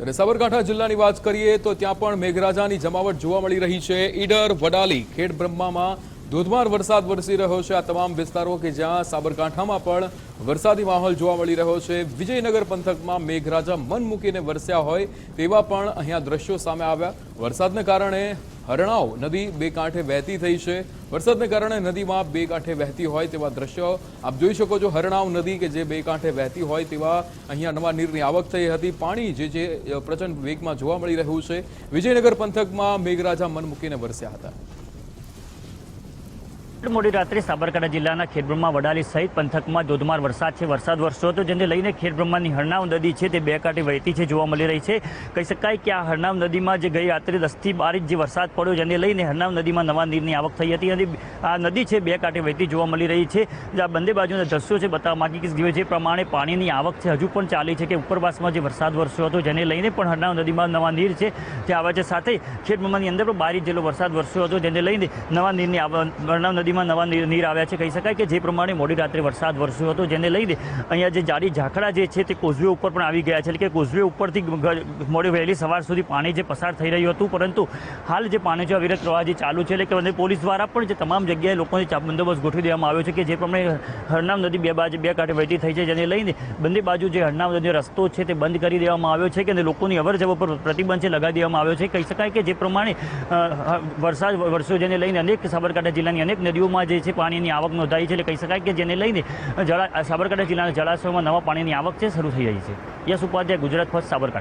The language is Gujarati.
અને સાબરકાંઠા જિલ્લાની વાત કરીએ તો ત્યાં પણ મેઘરાજાની જમાવટ જોવા મળી રહી છે. ઈડર, વડાલી, ખેડ બ્રહ્મામાં ધોધમાર વરસાદ વરસી રહ્યો છે. આ તમામ વિસ્તારો કે જ્યાં સાબરકાંઠામાં પણ વરસાદી માહોલ જોવા મળી રહ્યો છે. વિજયનગર પંથકમાં મેઘરાજા મન મૂકીને વરસ્યા હોય તેવા પણ અહીંયા દ્રશ્યો સામે આવ્યા. વરસાદને કારણે હરણાવ નદી બે કાંઠે વહેતી થઈ છે. વરસાદને કારણે નદીમાં બે કાંઠે વહેતી હોય તેવા દ્રશ્યો આપ જોઈ શકો છો. હરણાવ નદી કે જે બે કાંઠે વહેતી હોય તેવા અહીંયા નવા નીરની આવક થઈ હતી. પાણી જે જે પ્રચંડ વેગમાં જોવા મળી રહ્યું છે. વિજયનગર પંથકમાં મેઘરાજા મન મૂકીને વરસ્યા હતા. મોડી રાત્રે સાબરકાંઠા જિલ્લાના ખેડબ્રહ્મા વડાલી સહિત પંથકમાં ધોધમાર વરસાદ છે. વરસાદ વરસ્યો હતો, જેને લઈને ખેડબ્રહ્માની હરનાવ નદી છે, તે બે કાંઠે વહેતી છે જોવા મળી રહી છે. કહી શકાય કે આ હરનાવ નદીમાં જે ગઈ રાત્રે દસથી બાર ઇંચ જે વરસાદ પડ્યો, જેને લઈને હરનાવ નદીમાં નવા નીરની આવક થઈ હતી અને આ નદી છે બે કાંઠે વહેતી જોવા મળી રહી છે. આ બંને બાજુના દ્રશ્યો છે, બતાવવા માંગી કે જે પ્રમાણે પાણીની આવક છે, હજુ પણ ચાલી છે કે ઉપરવાસમાં જે વરસાદ વરસ્યો હતો, જેને લઈને પણ હરનાવ નદીમાં નવા નીર છે તે આવે છે. સાથે ખેડબ્રહ્માની અંદર પણ બાર ઇંચ જેટલો વરસાદ વરસ્યો હતો, જેને લઈને નવા નીરની હરનાવ નદીમાં નવા નીર આવ્યા છે. કહી શકાય કે જે પ્રમાણે મોડી રાત્રે વરસાદ વરસ્યો હતો, જેને લઈને અહીંયા જે જાડી ઝાંખરા જે છે તે કોઝવે ઉપર પણ આવી ગયા છે. એટલે કે કોઝવે ઉપરથી મોડી વહેલી સવાર સુધી પાણી જે પસાર થઈ રહ્યું હતું, પરંતુ હાલ જે પાણી જે અવિરત પ્રવાહ જે ચાલુ છે, એટલે કે પોલીસ દ્વારા પણ જે તમામ જગ્યાએ લોકોને બંદોબસ્ત ગોઠવી દેવામાં આવ્યો છે કે જે પ્રમાણે હરનામ નદી બે બાજુ બે કાંઠે વહેતી થઈ છે, જેને લઈને બંને બાજુ જે હરનામ નદીનો રસ્તો છે તે બંધ કરી દેવામાં આવ્યો છે કે લોકોની અવર જવર પર પ્રતિબંધ છે લગાવી દેવામાં આવ્યો છે. કહી શકાય કે જે પ્રમાણે વરસાદ વરસ્યો, જેને લઈને અનેક સાબરકાંઠા જિલ્લાની અનેક નદીઓમાં જે છે પાણીની આવક નોંધાઈ છે એટલે કહી શકાય કે જેને લઈને જળા સાબરકાંઠા જિલ્લાના જળાશયોમાં નવા પાણીની આવક છે, શરૂ થઈ રહી છે. યશ ઉપાધ્યાય, ગુજરાત ફર્સ્ટ સાબરકાંઠા.